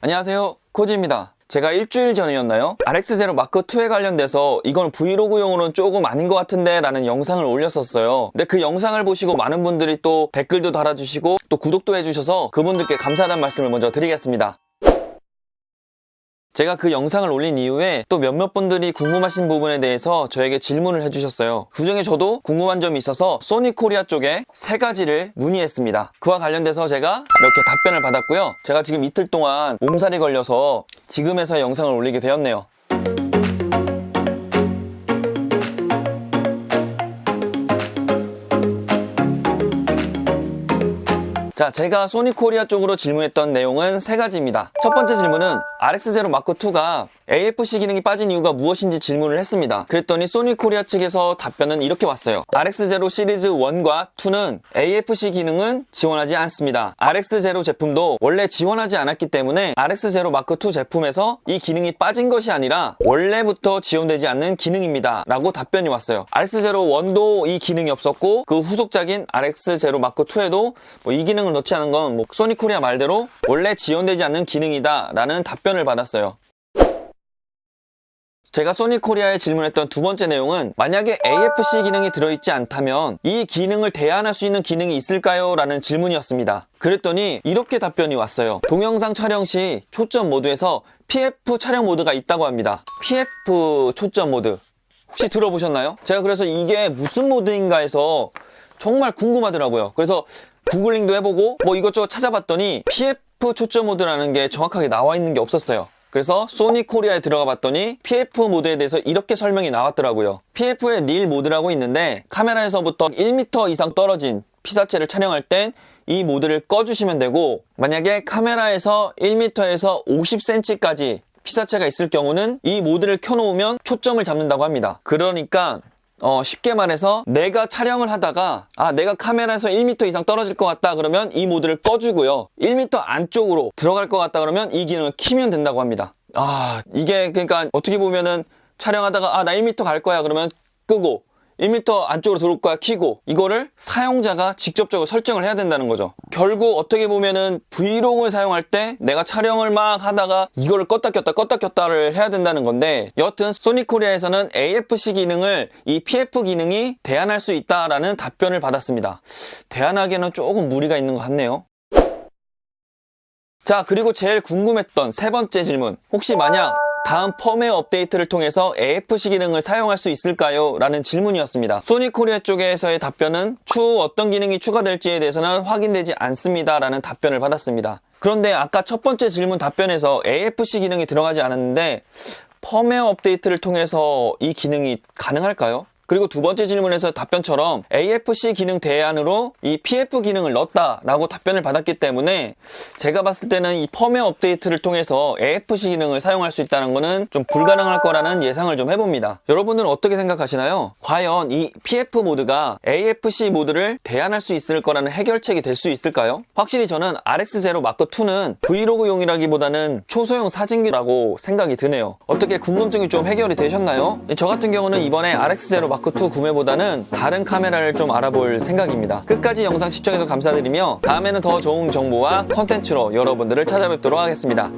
안녕하세요. 코지입니다. 제가 일주일 전이었나요? RX0 마크2에 관련돼서 이건 브이로그용으로는 조금 아닌 것 같은데 라는 영상을 올렸었어요. 근데 그 영상을 보시고 많은 분들이 또 댓글도 달아주시고 또 구독도 해주셔서 그분들께 감사하다는 말씀을 먼저 드리겠습니다 제가 그 영상을 올린 이후에 또 몇몇 분들이 궁금하신 부분에 대해서 저에게 질문을 해주셨어요. 그 중에 저도 궁금한 점이 있어서 소니 코리아 쪽에 세 가지를 문의했습니다. 그와 관련돼서 제가 이렇게 답변을 받았고요. 제가 지금 이틀 동안 몸살이 걸려서 지금에서 영상을 올리게 되었네요. 자, 제가 소니 코리아 쪽으로 질문했던 내용은 세 가지입니다. 첫 번째 질문은 RX0 마크2가 AFC 기능이 빠진 이유가 무엇인지 질문을 했습니다. 그랬더니 소니 코리아 측에서 답변은 이렇게 왔어요. RX0 시리즈 1과 2는 AFC 기능은 지원하지 않습니다. RX0 제품도 원래 지원하지 않았기 때문에 RX0 마크2 제품에서 이 기능이 빠진 것이 아니라 원래부터 지원되지 않는 기능입니다. 라고 답변이 왔어요. RX0 1도 이 기능이 없었고 그 후속작인 RX0 마크2에도 뭐 이 기능을 넣지 않은 건 뭐 소니 코리아 말대로 원래 지원되지 않는 기능이다 라는 답변 을 받았어요. 제가 소니 코리아에 질문했던 두 번째 내용은 만약에 AFC 기능이 들어있지 않다면 이 기능을 대안할 수 있는 기능이 있을까요? 라는 질문이었습니다. 그랬더니 이렇게 답변이 왔어요. 동영상 촬영 시 초점 모드에서 PF 촬영 모드가 있다고 합니다. PF 초점 모드. 혹시 들어보셨나요? 제가 그래서 이게 무슨 모드인가 해서 정말 궁금하더라고요. 그래서 구글링도 해보고 뭐 이것저것 찾아봤더니 PF 초점 모드라는 게 정확하게 나와 있는 게 없었어요. 그래서 소니 코리아에 들어가 봤더니 PF 모드에 대해서 이렇게 설명이 나왔더라고요. PF의 닐 모드라고 있는데 카메라에서부터 1m 이상 떨어진 피사체를 촬영할 땐 이 모드를 꺼주시면 되고 만약에 카메라에서 1m에서 50cm까지 피사체가 있을 경우는 이 모드를 켜놓으면 초점을 잡는다고 합니다. 그러니까 어, 쉽게 말해서 내가 촬영을 하다가 아 내가 카메라에서 1m 이상 떨어질 것 같다 그러면 이 모드를 꺼주고요. 1m 안쪽으로 들어갈 것 같다 그러면 이 기능을 키면 된다고 합니다. 아 이게 그러니까 어떻게 보면은 촬영하다가 아 나 1m 갈 거야 그러면 끄고 1m 안쪽으로 들어올 거야 키고. 이거를 사용자가 직접적으로 설정을 해야 된다는 거죠. 결국 어떻게 보면은 브이로그를 사용할 때 내가 촬영을 막 하다가 이거를 껐다 켰다 껐다 켰다를 해야 된다는 건데 여튼 소니코리아에서는 AFC 기능을 이 PF 기능이 대안할 수 있다라는 답변을 받았습니다. 대안하기에는 조금 무리가 있는 것 같네요. 자 그리고 제일 궁금했던 세 번째 질문. 혹시 만약 다음 펌웨어 업데이트를 통해서 AFC 기능을 사용할 수 있을까요? 라는 질문이었습니다. 소니 코리아 쪽에서의 답변은 추후 어떤 기능이 추가될지에 대해서는 확인되지 않습니다. 라는 답변을 받았습니다. 그런데 아까 첫 번째 질문 답변에서 AFC 기능이 들어가지 않았는데 펌웨어 업데이트를 통해서 이 기능이 가능할까요? 그리고 두 번째 질문에서 답변처럼 AFC 기능 대안으로 이 PF 기능을 넣었다라고 답변을 받았기 때문에 제가 봤을 때는 이 펌웨어 업데이트를 통해서 AFC 기능을 사용할 수 있다는 것은 좀 불가능할 거라는 예상을 좀 해봅니다. 여러분들은 어떻게 생각하시나요? 과연 이 PF 모드가 AFC 모드를 대안할 수 있을 거라는 해결책이 될 수 있을까요? 확실히 저는 RX0 마크2는 브이로그용이라기보다는 초소형 사진기라고 생각이 드네요. 어떻게 궁금증이 좀 해결이 되셨나요? 저 같은 경우는 이번에 RX0 마크2 구매보다는 다른 카메라를 좀 알아볼 생각입니다. 끝까지 영상 시청해서 감사드리며 다음에는 더 좋은 정보와 컨텐츠로 여러분들을 찾아뵙도록 하겠습니다.